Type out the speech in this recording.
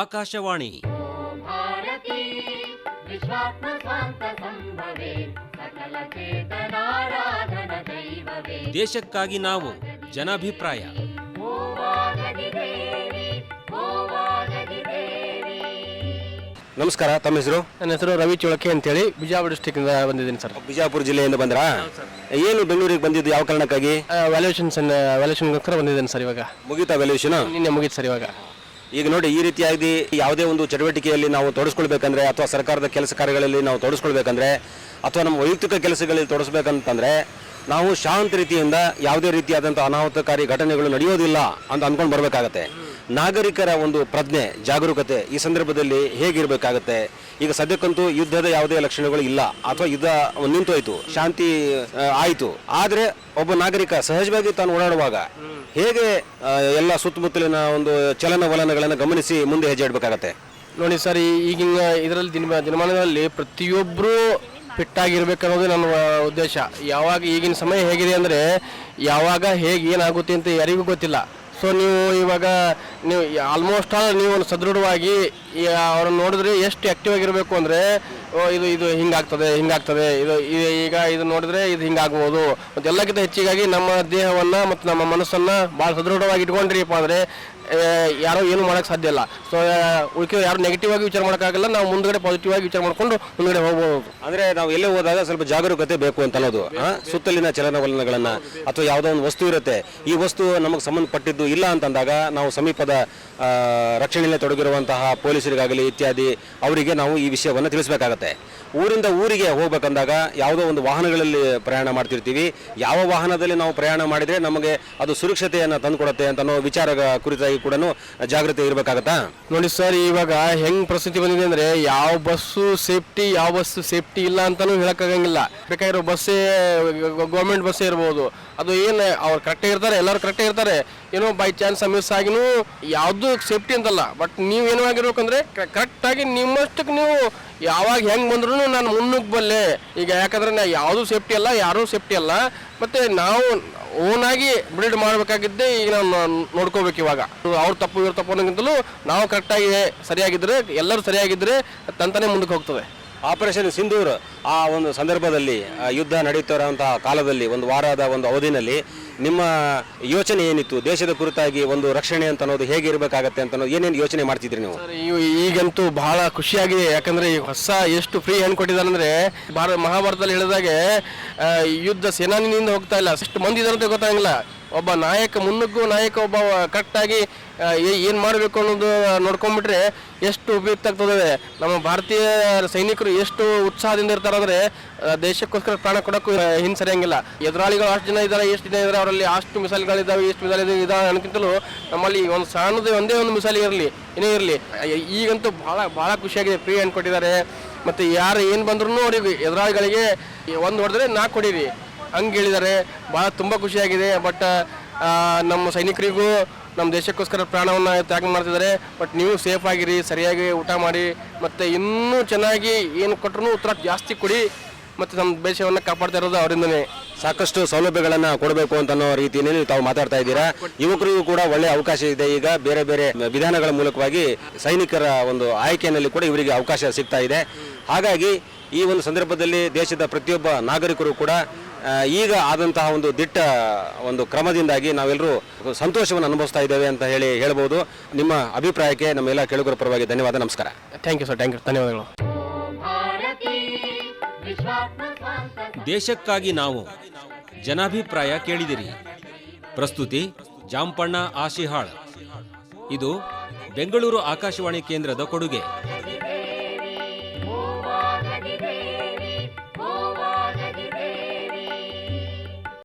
ಆಕಾಶವಾಣಿ. ದೇಶಕ್ಕಾಗಿ ನಾವು ಜನಾಭಿಪ್ರಾಯ. ನಮಸ್ಕಾರ ತಮ್ಮ ಹೆಸರು? ನನ್ನ ಹೆಸರು ರವಿ ಚೋಳಕೆ ಅಂತೇಳಿ ಬಿಜಾಪುರ ಡಿಸ್ಟಿಕ್ನಿಂದ ಬಂದಿದ್ದೀನಿ ಸರ್. ಬಿಜಾಪುರ ಜಿಲ್ಲೆಯಿಂದ ಬಂದ್ರಾ? ಏನು ಬೆಂಗಳೂರಿಗೆ ಬಂದಿದ್ದು ಯಾವ ಕಾರಣಕ್ಕಾಗಿ? ವ್ಯಾಲ್ಯೂಷನ್ ವ್ಯಾಲ್ಯೂಷನ್ಗೋಸ್ಕರ ಬಂದಿದ್ದೀನಿ ಸರ್ ಇವಾಗ. ಮುಗಿತಾ ವ್ಯಾಲ್ಯೂಷನ್ ನಿನ್ನೆ ಮುಗಿತು ಸರ್ ಇವಾಗ. ಈಗ ನೋಡಿ, ಈ ರೀತಿಯಾಗಿ ಯಾವುದೇ ಒಂದು ಚಟುವಟಿಕೆಯಲ್ಲಿ ನಾವು ತೊಡಸ್ಕೊಳ್ಬೇಕಂದ್ರೆ, ಅಥವಾ ಸರ್ಕಾರದ ಕೆಲಸ ಕಾರ್ಯಗಳಲ್ಲಿ ನಾವು ತೊಡಸ್ಕೊಳ್ಬೇಕಂದ್ರೆ, ಅಥವಾ ನಮ್ಮ ವೈಯಕ್ತಿಕ ಕೆಲಸಗಳಲ್ಲಿ ತೊಡಸ್ಬೇಕಂತಂದ್ರೆ, ನಾವು ಶಾಂತ ರೀತಿಯಿಂದ ಯಾವುದೇ ರೀತಿಯಾದಂಥ ಅನಾಹುತಕಾರಿ ಘಟನೆಗಳು ನಡೆಯೋದಿಲ್ಲ ಅಂತ ಅಂದ್ಕೊಂಡು ಬರಬೇಕಾಗತ್ತೆ. ನಾಗರಿಕರ ಒಂದು ಪ್ರಜ್ಞೆ, ಜಾಗರೂಕತೆ ಈ ಸಂದರ್ಭದಲ್ಲಿ ಹೇಗಿರಬೇಕಾಗತ್ತೆ? ಈಗ ಸದ್ಯಕ್ಕಂತೂ ಯುದ್ಧದ ಯಾವುದೇ ಲಕ್ಷಣಗಳು ಇಲ್ಲ. ಅಥವಾ ಯುದ್ಧ ನಿಂತೋಯ್ತು, ಶಾಂತಿ ಆಯಿತು. ಆದರೆ ಒಬ್ಬ ನಾಗರಿಕ ಸಹಜವಾಗಿ ತಾನು ಓಡಾಡುವಾಗ ಹೇಗೆ ಎಲ್ಲ ಸುತ್ತಮುತ್ತಲಿನ ಒಂದು ಚಲನವಲನಗಳನ್ನು ಗಮನಿಸಿ ಮುಂದೆ ಹೆಜ್ಜೆ ಇಡಬೇಕಾಗತ್ತೆ ನೋಡಿ ಸರ್ ಈಗಿನ ಇದರಲ್ಲಿ ದಿನ, ದಿನಮಾನಗಳಲ್ಲಿ ಪ್ರತಿಯೊಬ್ಬರು ಫಿಟ್ಟಾಗಿರ್ಬೇಕನ್ನೋದು ನನ್ನ ಉದ್ದೇಶ. ಯಾವಾಗ ಈಗಿನ ಸಮಯ ಹೇಗಿದೆ ಅಂದರೆ ಯಾವಾಗ ಹೇಗೆ ಏನಾಗುತ್ತೆ ಅಂತ ಯಾರಿಗೂ ಗೊತ್ತಿಲ್ಲ. ಸೊ ನೀವು ಇವಾಗ ನೀವು ಆಲ್ಮೋಸ್ಟ್ ಆಲ್ ನೀವು ಒಂದು ಸದೃಢವಾಗಿ ಅವ್ರನ್ನ ನೋಡಿದ್ರೆ ಎಷ್ಟು ಆ್ಯಕ್ಟಿವ್ ಆಗಿರಬೇಕು ಅಂದರೆ ಇದು ಇದು ಹಿಂಗಾಗ್ತದೆ ಹಿಂಗಾಗ್ತದೆ, ಇದು ಈಗ ಇದು ನೋಡಿದ್ರೆ ಇದು ಹಿಂಗಾಗ್ಬೋದು. ಮತ್ತು ಎಲ್ಲಕ್ಕಿಂತ ಹೆಚ್ಚಿಗಾಗಿ ನಮ್ಮ ದೇಹವನ್ನು ಮತ್ತು ನಮ್ಮ ಮನಸ್ಸನ್ನು ಭಾಳ ಸದೃಢವಾಗಿ ಇಟ್ಕೊಂಡ್ರಿಪ್ಪ ಅಂದರೆ ಯಾರೋ ಏನು ಮಾಡೋಕ್ಕೆ ಸಾಧ್ಯ ಇಲ್ಲ. ಸೊ ಉಳಿಕೆ ಯಾರು ನೆಗೆಟಿವ್ ಆಗಿ ವಿಚಾರ ಮಾಡೋಕ್ಕಾಗಲ್ಲ, ನಾವು ಮುಂದ್ಗಡೆ ಪಾಸಿಟಿವ್ ಆಗಿ ವಿಚಾರ ಮಾಡಿಕೊಂಡು ಮುಂದ್ಗಡೆ ಹೋಗ್ಬೋದು. ಅಂದರೆ ನಾವು ಎಲ್ಲೇ ಹೋದಾಗ ಸ್ವಲ್ಪ ಜಾಗರೂಕತೆ ಬೇಕು ಅಂತ ಅನ್ನೋದು ಸುತ್ತಲಿನ ಚಲನವಲನಗಳನ್ನು ಅಥವಾ ಯಾವುದೋ ಒಂದು ವಸ್ತು ಇರುತ್ತೆ. ಈ ವಸ್ತು ನಮಗೆ ಸಂಬಂಧಪಟ್ಟಿದ್ದು ಇಲ್ಲ ಅಂತಂದಾಗ ನಾವು ಸಮೀಪದ ರಕ್ಷಣೆಯಲ್ಲಿ ತೊಡಗಿರುವಂತಹ ಪೊಲೀಸರಿಗಾಗಲಿ ಇತ್ಯಾದಿ, ಅವರಿಗೆ ನಾವು ಈ ವಿಷಯವನ್ನು ತಿಳಿಸಬೇಕಾಗತ್ತೆ. ಊರಿಂದ ಊರಿಗೆ ಹೋಗ್ಬೇಕಂದಾಗ ಯಾವುದೋ ಒಂದು ವಾಹನಗಳಲ್ಲಿ ಪ್ರಯಾಣ ಮಾಡ್ತಿರ್ತೀವಿ. ಯಾವ ವಾಹನದಲ್ಲಿ ನಾವು ಪ್ರಯಾಣ ಮಾಡಿದರೆ ನಮಗೆ ಅದು ಸುರಕ್ಷತೆಯನ್ನು ತಂದುಕೊಡುತ್ತೆ ಅಂತ ಅನ್ನೋ ವಿಚಾರ ಕುರಿತಾಗಿ ಕೂಡ ಜಾಗೃತಿ ಇರಬೇಕಾಗತ್ತಾ? ನೋಡಿ ಸರ್, ಇವಾಗ ಹೆಂಗ್ ಪರಿಸ್ಥಿತಿ ಬಂದಿದೆ ಅಂದ್ರೆ ಯಾವ ಬಸ್ಸು ಸೇಫ್ಟಿ, ಯಾವ ಬಸ್ಸು ಸೇಫ್ಟಿ ಇಲ್ಲ ಅಂತಾನೂ ಹೇಳಕ್ಕಾಗಂಗಿಲ್ಲ. ಬೇಕಾಗಿರೋ ಬಸ್ಸೇ ಗೌರ್ಮೆಂಟ್ ಬಸ್ಸೇ ಇರ್ಬೋದು. ಅದು ಏನು, ಅವ್ರು ಕರೆಕ್ಟೇ ಇರ್ತಾರೆ ಎಲ್ಲರೂ ಕರೆಕ್ಟೇ ಇರ್ತಾರೆ ಏನೋ ಬೈ ಚಾನ್ಸ್ ಮಿಸ್ ಆಗಿನೂ ಯಾವುದು ಸೇಫ್ಟಿ ಅಂತಲ್ಲ. ಬಟ್ ನೀವು ಏನೋ ಆಗಿರ್ಬೇಕಂದ್ರೆ ಕರೆಕ್ಟಾಗಿ ನಿಮ್ಮಷ್ಟಕ್ಕೆ ನೀವು ಯಾವಾಗ ಹೆಂಗೆ ಬಂದ್ರೂ ನಾನು ಮುನ್ನುಗ್ಗಿ ಬಲ್ಲೆ. ಈಗ ಯಾಕಂದ್ರೆ ನಾ ಯಾವುದೂ ಸೇಫ್ಟಿ ಅಲ್ಲ, ಯಾರೂ ಸೇಫ್ಟಿ ಅಲ್ಲ. ಮತ್ತು ನಾವು ಓನಾಗಿ ಬಿಲ್ಡ್ ಮಾಡಬೇಕಾಗಿದ್ದೆ ಈಗ ನಾವು ನೋಡ್ಕೋಬೇಕು ಇವಾಗ. ಅವ್ರ ತಪ್ಪು, ಇವ್ರ ತಪ್ಪು ಅನ್ನೋಕ್ಕಿಂತಲೂ ನಾವು ಕರೆಕ್ಟಾಗಿ ಸರಿಯಾಗಿದ್ದರೆ ಎಲ್ಲರೂ ಸರಿಯಾಗಿದ್ದರೆ ತಂತಾನೆ ಮುಂದಕ್ಕೆ ಹೋಗ್ತದೆ. ಆಪರೇಷನ್ ಸಿಂಧೂರ್ ಆ ಒಂದು ಸಂದರ್ಭದಲ್ಲಿ ಯುದ್ಧ ನಡೆಯುತ್ತಿರುವಂತಹ ಕಾಲದಲ್ಲಿ, ಒಂದು ವಾರದ ಒಂದು ಅವಧಿನಲ್ಲಿ ನಿಮ್ಮ ಯೋಚನೆ ಏನಿತ್ತು? ದೇಶದ ಕುರಿತಾಗಿ ಒಂದು ರಕ್ಷಣೆ ಅಂತ ಅನ್ನೋದು ಹೇಗೆ ಇರಬೇಕಾಗತ್ತೆ ಅಂತ ಅನ್ನೋದು ಏನೇನು ಯೋಚನೆ ಮಾಡ್ತಿದ್ರಿ ನೀವು? ಈಗಂತೂ ಬಹಳ ಖುಷಿಯಾಗಿದೆ. ಯಾಕಂದ್ರೆ ಈ ಹೊಸ ಎಷ್ಟು ಫ್ರೀ ಹ್ಯಾಂಡ್ ಕೊಟ್ಟಿದ್ದಾರೆ ಅಂದ್ರೆ, ಭಾರತ ಮಹಾಭಾರತದಲ್ಲಿ ಹೇಳಿದಾಗೆ ಯುದ್ಧ ಸೇನಾನಿನಿಂದ ಹೋಗ್ತಾ ಇಲ್ಲ. ಅಷ್ಟು ಮಂದಿ ಅಂತ ಗೊತ್ತಾಗಿಲ್ಲ ಒಬ್ಬ ನಾಯಕ, ಮುನ್ನುಗ್ಗು ನಾಯಕ ಒಬ್ಬ ಕರೆಕ್ಟಾಗಿ ಏನು ಮಾಡಬೇಕು ಅನ್ನೋದು ನೋಡ್ಕೊಂಬಿಟ್ರೆ ಎಷ್ಟು ಉಪಯುಕ್ತ ಆಗ್ತದೆ. ನಮ್ಮ ಭಾರತೀಯ ಸೈನಿಕರು ಎಷ್ಟು ಉತ್ಸಾಹದಿಂದ ಇರ್ತಾರೆ ಅಂದರೆ ದೇಶಕ್ಕೋಸ್ಕರ ಪ್ರಾಣ ಕೊಡೋಕ್ಕೂ ಹಿಂಸರಿಯಂಗಿಲ್ಲ ಎದುರಾಳಿಗಳು ಅಷ್ಟು ಜನ ಇದ್ದಾರೆ, ಎಷ್ಟು ಜನ ಇದ್ದಾರೆ, ಅವರಲ್ಲಿ ಅಷ್ಟು ಮಿಸೈಲ್ಗಳಿದ್ದಾವೆ, ಎಷ್ಟು ಮಿಸೈಲ್ ಇದಾವೆ ಅನ್ಕಿಂತಲೂ ನಮ್ಮಲ್ಲಿ ಒಂದು ಸಣ್ಣದು ಒಂದೇ ಒಂದು ಮಿಸೈಲ್ ಇರಲಿ, ಏನೇ ಇರಲಿ ಈಗಂತೂ ಭಾಳ ಭಾಳ ಖುಷಿಯಾಗಿದೆ. ಫ್ರೀ ಹ್ಯಾಂಡ್ ಕೊಟ್ಟಿದ್ದಾರೆ ಮತ್ತು ಯಾರು ಏನು ಬಂದ್ರೂ ಅವ್ರಿಗೆ ಎದುರಾಳಿಗಳಿಗೆ ಒಂದು ಹೊಡೆದ್ರೆ ನಾಲ್ಕು ಹೊಡೀರಿ. ಹಂಗೆ ಹೇಳಿದ್ದಾರೆ ಭಾಳ ತುಂಬ ಖುಷಿಯಾಗಿದೆ. ಬಟ್ ನಮ್ಮ ಸೈನಿಕರಿಗೂ ನಮ್ಮ ದೇಶಕ್ಕೋಸ್ಕರ ಪ್ರಾಣವನ್ನು ತ್ಯಾಗ ಮಾಡ್ತಿದ್ದಾರೆ ಬಟ್, ನೀವು ಸೇಫ್ ಆಗಿರಿ, ಸರಿಯಾಗಿ ಊಟ ಮಾಡಿ, ಮತ್ತು ಇನ್ನೂ ಚೆನ್ನಾಗಿ ಏನು ಕೊಟ್ಟರು ಉತ್ತರ ಜಾಸ್ತಿ ಕೊಡಿ. ಮತ್ತು ನಮ್ಮ ದೇಶವನ್ನು ಕಾಪಾಡ್ತಾ ಇರೋದು ಅವರಿಂದನೇ. ಸಾಕಷ್ಟು ಸೌಲಭ್ಯಗಳನ್ನು ಕೊಡಬೇಕು ಅಂತ ಅನ್ನೋ ರೀತಿಯಲ್ಲಿ ತಾವು ಮಾತಾಡ್ತಾ ಇದ್ದೀರಾ. ಯುವಕರಿಗೂ ಕೂಡ ಒಳ್ಳೆಯ ಅವಕಾಶ ಇದೆ. ಈಗ ಬೇರೆ ಬೇರೆ ವಿಧಾನಗಳ ಮೂಲಕವಾಗಿ ಸೈನಿಕರ ಒಂದು ಆಯ್ಕೆಯಲ್ಲಿ ಕೂಡ ಇವರಿಗೆ ಅವಕಾಶ ಸಿಗ್ತಾ ಇದೆ. ಹಾಗಾಗಿ ಈ ಒಂದು ಸಂದರ್ಭದಲ್ಲಿ ದೇಶದ ಪ್ರತಿಯೊಬ್ಬ ನಾಗರಿಕರು ಕೂಡ ಈಗ ಆದಂತಹ ಒಂದು ದಿಟ್ಟ ಒಂದು ಕ್ರಮದಿಂದಾಗಿ ನಾವೆಲ್ಲರೂ ಸಂತೋಷವನ್ನು ಅನುಭವಿಸ್ತಾ ಇದ್ದೇವೆ ಅಂತ ಹೇಳಿ ಹೇಳ್ಬೋದು. ನಿಮ್ಮ ಅಭಿಪ್ರಾಯಕ್ಕೆ ನಮ್ಮೆಲ್ಲ ಕೆಳಗರ ಪರವಾಗಿ ಧನ್ಯವಾದ ನಮಸ್ಕಾರ. Thank you sir thank you ಧನ್ಯವಾದಗಳು. ದೇಶಕ್ಕಾಗಿ ನಾವು ಜನಾಭಿಪ್ರಾಯ ಕೇಳಿದಿರಿ. ಪ್ರಸ್ತುತಿ ಜಾಂಪಣ್ಣ ಆಶಿಹಾಳ್. ಇದು ಬೆಂಗಳೂರು ಆಕಾಶವಾಣಿ ಕೇಂದ್ರದ ಕೊಡುಗೆ.